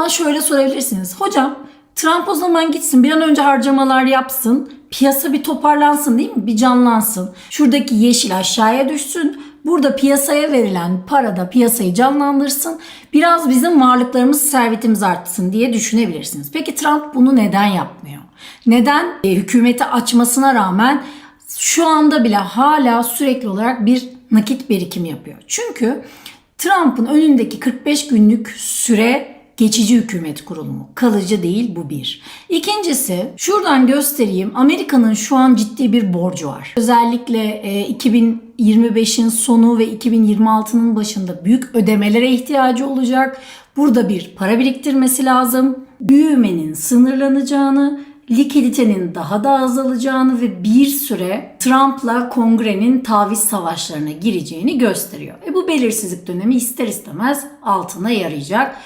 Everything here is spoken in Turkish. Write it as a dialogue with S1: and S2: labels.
S1: zaman şöyle sorabilirsiniz. Hocam Trump o zaman gitsin bir an önce harcamalar yapsın. Piyasa bir toparlansın değil mi? Bir canlansın. Şuradaki yeşil aşağıya düşsün. Burada piyasaya verilen para da piyasayı canlandırsın. Biraz bizim varlıklarımız, servetimiz artsın diye düşünebilirsiniz. Peki Trump bunu neden yapmıyor? Neden e, hükümeti açmasına rağmen şu anda bile hala sürekli olarak bir nakit birikim yapıyor? Çünkü Trump'ın önündeki 45 günlük süre geçici hükümet kurulumu. Kalıcı değil bu bir. İkincisi şuradan göstereyim. Amerika'nın şu an ciddi bir borcu var. Özellikle e, 2025'in sonu ve 2026'nın başında büyük ödemelere ihtiyacı olacak. Burada bir para biriktirmesi lazım. Büyümenin sınırlanacağını, likiditenin daha da azalacağını ve bir süre Trump'la kongrenin taviz savaşlarına gireceğini gösteriyor. E bu belirsizlik dönemi ister istemez altına yarayacak.